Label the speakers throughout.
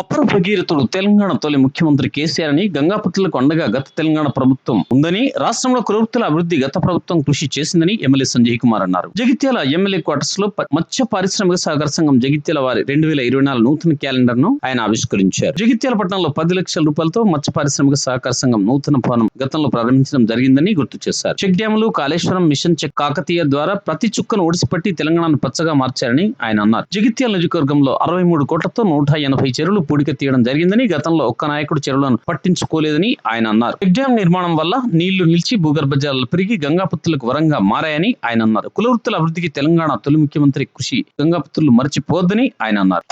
Speaker 1: అప్పర భగీరథుడు తెలంగాణ తొలి ముఖ్యమంత్రి కేసీఆర్ అని గంగాపతులకు అండగా గత తెలంగాణ ప్రభుత్వం ఉందని రాష్ట్రంలో కులవృత్తుల అభివృద్ధి గత ప్రభుత్వం కృషి చేసిందని ఎమ్మెల్యే సంజయ్ కుమార్ అన్నారు. జగిత్యాల ఎమ్మెల్యే క్వార్టర్స్లో మత్స్య పారిశ్రామిక సహకార సంఘం జగిత్యాల వారి రెండు వేల ఇరవై నాలుగు నూతన క్యాలెండర్ను ఆయన ఆవిష్కరించారు. జగిత్యాల పట్టణంలో పది లక్షల రూపాయలతో మత్స్య పారిశ్రామిక సహకార సంఘం నూతన భవనం గతంలో ప్రారంభించడం జరిగిందని గుర్తు చేశారు. చెక్ డ్యాములు కాళేశ్వరం మిషన్ చెక్ కాకతీయ ద్వారా ప్రతి చుక్కను ఒడిసిపట్టి తెలంగాణను పచ్చగా మార్చారని ఆయన అన్నారు. జగిత్యాల నియోజకవర్గంలో అరవై మూడు కోట్లతో నూట ఎనభై చెరువులు పూడిక తీయడం జరిగిందని గతంలో ఒక్క నాయకుడు చెరువులను పట్టించుకోలేదని ఆయన అన్నారు. చెక్ డ్యాం నిర్మాణం వల్ల నీళ్ళు నిలిచి భూగర్భ జలాలు పెరిగి గంగాపుత్రులకు వరంగా మారాయని ఆయన అన్నారు. కులవృత్తుల అభివృద్ధికి తెలంగాణ తొలి ముఖ్యమంత్రి కృషి గంగాపుత్రులు మరచిపోవద్దని ఆయన అన్నారు.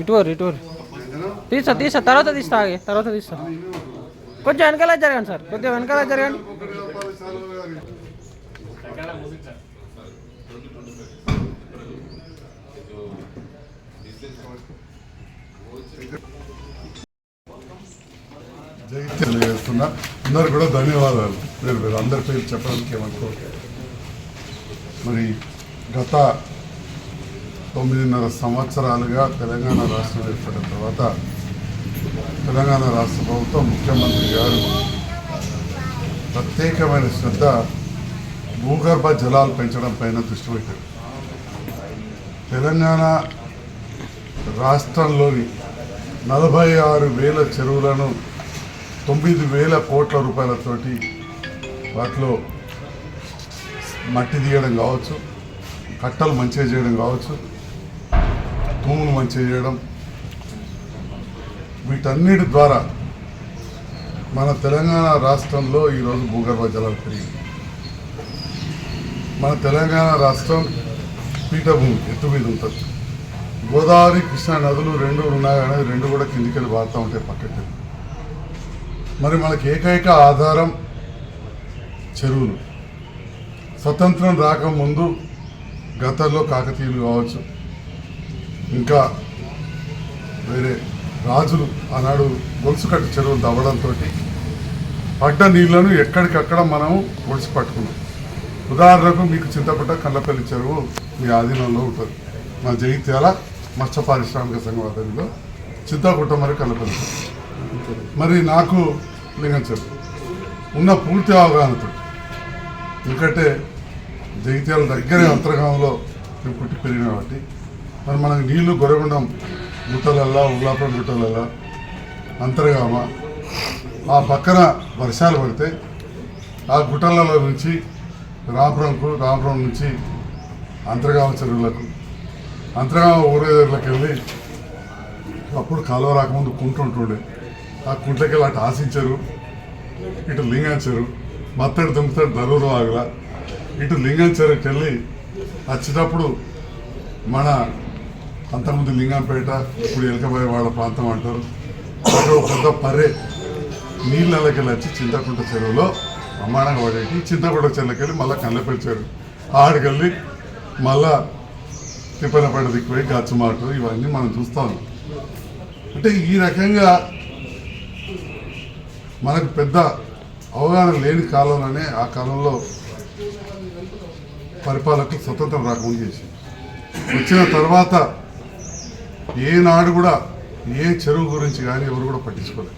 Speaker 2: ఇటువరు ఇటువరు తీసా తీసా తర్వాత తీస్తా ఆగి తర్వాత తీస్తా. కొంచెం వెనకాల జరగండి సార్. కొద్దిగా వెనకాల జరగండి.
Speaker 3: జై తెలియజేస్తున్నా. అందరు కూడా ధన్యవాదాలు. మీరు మీరు అందరి పేరు చెప్పడానికి ఏమనుకో మరి గత తొమ్మిదిన్నర సంవత్సరాలుగా తెలంగాణ రాష్ట్రం ఏర్పడిన తర్వాత తెలంగాణ రాష్ట్ర ప్రభుత్వం ముఖ్యమంత్రి గారు ప్రత్యేకమైన శ్రద్ధ భూగర్భ జలాలు పెంచడం పైన దృష్టి పెట్టారు. తెలంగాణ రాష్ట్రంలోని నలభై ఆరు వేల చెరువులను తొమ్మిది వేల కోట్ల రూపాయలతోటి వాటిలో మట్టి తీయడం కావచ్చు కట్టలు మంచిగా చేయడం కావచ్చు భూములు మంచిగా చేయడం. వీటన్నిటి ద్వారా మన తెలంగాణ రాష్ట్రంలో ఈరోజు భూగర్భ జలాలు పెరిగింది మన తెలంగాణ రాష్ట్రం పీఠభూమి ఎత్తు మీద ఉంటుంది. గోదావరి కృష్ణా నదులు రెండు ఉన్నాయి కానీ రెండు కూడా కిందికెళ్ళి వాడుతూ ఉంటాయి పక్కకి మరి మనకి ఏకైక ఆధారం చెరువులు. స్వతంత్రం రాకముందు గతంలో కాకతీయులు కావచ్చు ఇంకా వేరే రాజులు ఆనాడు గొలుసుకట్టు చెరువులు దవ్వడంతో పడ్డ నీళ్ళను ఎక్కడికక్కడ మనం ఒడిసి పట్టుకున్నాం. ఉదాహరణకు మీకు చింతపట్ట కళ్ళపల్లి చెరువు మీ ఆధీనంలో ఉంటుంది. మా జగిత్యాల మత్స్య పారిశ్రామిక సంఘం ఆధ్వర్యంలో చింతగుట్ట మరి కళ్ళపల్లి చెరువు. మరి నాకు లింగం చెరువు. ఉన్న పూర్తి అవగాహనతో ఎందుకంటే జగిత్యాల దగ్గరే అంతర్గామంలో మేము పుట్టి పెరిగిన కాబట్టి మరి మనకు నీళ్ళు గొరగొండం గుట్టలల్లా ఉల్లాపురం గుట్టలల్లా అంతర్గామ ఆ పక్కన వర్షాలు పడితే ఆ గుట్టలలో నుంచి రామపురంకు రామపురం నుంచి అంతర్గామ చెరువులకు అంతర్గామ ఊరేదర్లకు వెళ్ళి అప్పుడు కాలువ రాకముందు కుంట ఉంటుండే ఆ కుంటకి వెళ్ళి అటు ఆశించరు ఇటు లింగాంచరు మత్తడి దుంపుతాడు దరూరు ఆగల ఇటు లింగాంచరుకి వెళ్ళి వచ్చేటప్పుడు మన అంతకుముందు లింగంపేట ఇప్పుడు ఎలకబాయి వాళ్ళ ప్రాంతం అంటారు. అక్కడ ఒక పెద్ద పర్రె నీళ్ళకెళ్ళి వచ్చి చింతకుంట చెరువులో బ్రహ్మాండంగా పడేటి. చింతకుంట చెరువుకి వెళ్ళి మళ్ళీ కళ్ళపల్లి చెరువు. ఆడికెళ్ళి మళ్ళా తిప్పనపేట దిక్కుపోయి గచ్చమాట ఇవన్నీ మనం చూస్తాం అంటే ఈ రకంగా మనకు పెద్ద అవగాహన లేని కాలంలోనే ఆ కాలంలో పరిపాలకులు స్వతంత్రం రాకముందు చేసి వచ్చిన తర్వాత ఏనాడు కూడా ఏ చెరువు గురించి కానీ ఎవరు కూడా పట్టించుకోలేదు.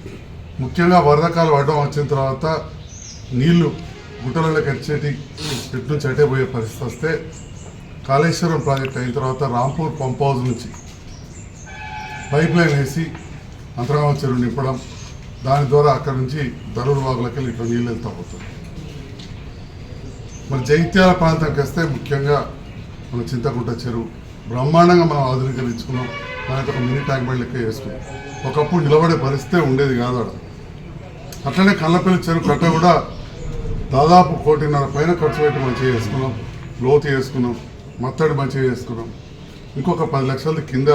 Speaker 3: ముఖ్యంగా వరదకాలు పడడం వచ్చిన తర్వాత నీళ్ళు గుట్టలలోకి వచ్చేటి ఇటు నుంచి అటే పోయే పరిస్థితి వస్తే కాళేశ్వరం ప్రాజెక్ట్ అయిన తర్వాత రాంపూర్ పంప్ హౌస్ నుంచి పైప్ లైన్ వేసి అంతర్గామ చెరువు నింపడం దాని ద్వారా అక్కడి నుంచి దరూరు వాగులకి వెళ్ళి ఇట్లా నీళ్ళు వెళ్తా పోతుంది. మన జైత్యాల ప్రాంతానికి వస్తే ముఖ్యంగా మన చింతకుంట చెరువు బ్రహ్మాండంగా మనం ఆధునీకరించుకున్నాం. మనకి ఒక మినీ ట్యాంక్ బండ్ లెక్క వేసుకున్నాం ఒకప్పుడు నిలబడే పరిస్థితే ఉండేది కాదు అక్కడ అట్లనే కళ్ళపల్లి చెరువు కట్ట కూడా దాదాపు కోటిన్నర పైన ఖర్చు పెట్టి మంచిగా చేసుకున్నాం లోతు చేసుకున్నాం మత్తడి మంచిగా చేసుకున్నాం ఇంకొక పది లక్షల కింద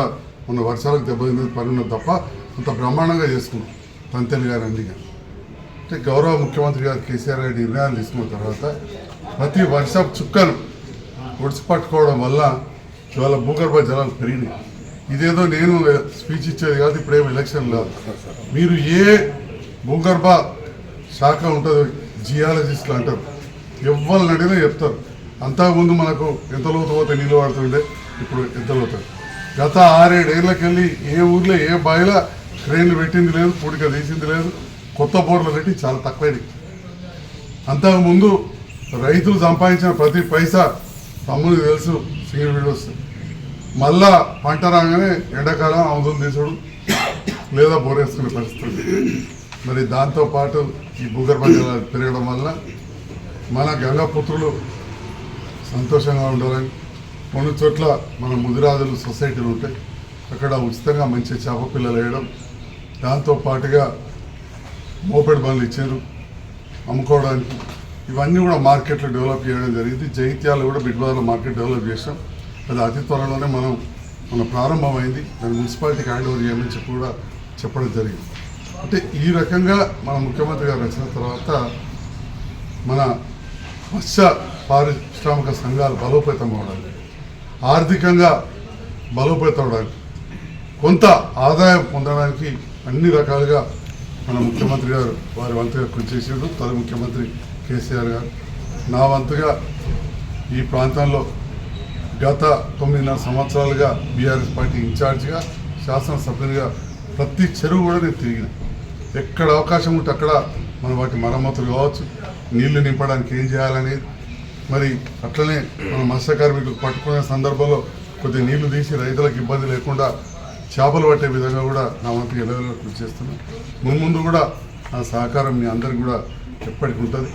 Speaker 3: ఉన్న వర్షాలకు దెబ్బతింది పని ఉన్నది తప్ప అంత బ్రహ్మాండంగా చేసుకున్నాం. తంతెలు గారు అన్ని గారు. అంటే గౌరవ ముఖ్యమంత్రి గారు కేసీఆర్ గారి నిర్ణయాలు తీసుకున్న తర్వాత ప్రతి వర్షపు చుక్కను ఒడిసి పట్టుకోవడం వల్ల ఇవాళ భూగర్భ జలాలు పెరిగినాయి. ఇదేదో నేను స్పీచ్ ఇచ్చేది కాదు ఇప్పుడేం ఎలక్షన్ లేదు మీరు ఏ భూగర్భ శాఖ ఉంటుంది జియాలజిస్ట్లు అంటారు. ఎవరిని అడిగినా చెప్తారు. అంతకుముందు మనకు ఎంత లోతు పోతే నీళ్ళు పడుతుండే ఇప్పుడు ఎంత లోతు? గత ఆరేడేళ్ళకి వెళ్ళి ఏ ఊర్లో ఏ బాయిలో క్రెయిన్లు పెట్టింది లేదు పూడిక తీసింది లేదు కొత్త బోర్లు పెట్టి చాలా తక్కువైంది అంతకుముందు రైతులు సంపాదించిన ప్రతి పైసా తమ్ముడికి తెలుసు సింగిల్ వీడియోస్. మళ్ళా పంట రాగానే ఎండాకాలం అవధులు తీసుడు లేదా బోరేసుకునే పరిస్థితి. మరి దాంతోపాటు ఈ భూగర్భ జలాలు పెరగడం వల్ల మన గంగాపుత్రులు సంతోషంగా ఉండాలని కొన్ని చోట్ల మన ముదిరాజులు సొసైటీలు ఉంటాయి అక్కడ ఉచితంగా మంచి చేప పిల్లలు వేయడం దాంతో పాటుగా మోపెడ్ బండ్లు ఇచ్చారు అమ్ముకోవడానికి. ఇవన్నీ కూడా మార్కెట్లో డెవలప్ చేయడం జరిగింది. జైత్యాలు కూడా బిడ్వాలో మార్కెట్ డెవలప్ చేసాం అది అతి త్వరలోనే మనం మన ప్రారంభమైంది. దాన్ని మున్సిపాలిటీకి హ్యాండ్ ఓవర్ చేయమని చెప్పి కూడా చెప్పడం జరిగింది. అంటే ఈ రకంగా మన ముఖ్యమంత్రి గారు వచ్చిన తర్వాత మన మత్స్య పారిశ్రామిక సంఘాలు బలోపేతం అవడానికి ఆర్థికంగా బలోపేతం అవడానికి కొంత ఆదాయం పొందడానికి అన్ని రకాలుగా మన ముఖ్యమంత్రి గారు వారి వంతుగా కృషి చేసారు తొలి ముఖ్యమంత్రి కేసీఆర్ గారు. నా వంతుగా ఈ ప్రాంతంలో గత తొమ్మిదిన్నర సంవత్సరాలుగా బీఆర్ఎస్ పార్టీ ఇన్ఛార్జ్గా శాసనసభ్యునిగా ప్రతి చెరువు కూడా నేను తిరిగిన. ఎక్కడ అవకాశం ఉంటే అక్కడ మన వాటి మరమ్మతులు కావచ్చు నీళ్ళు నింపడానికి ఏం చేయాలనేది మరి అట్లనే మన మత్స్య కార్మికులు పట్టుకునే సందర్భంలో కొద్ది నీళ్ళు తీసి రైతులకు ఇబ్బంది లేకుండా చేపలు పట్టే విధంగా కూడా నా వంతు ఎలవెల కృషి చేస్తున్నాను ముందు కూడా నా సహకారం మీ అందరికి కూడా ఎప్పటికి ఉంటుంది.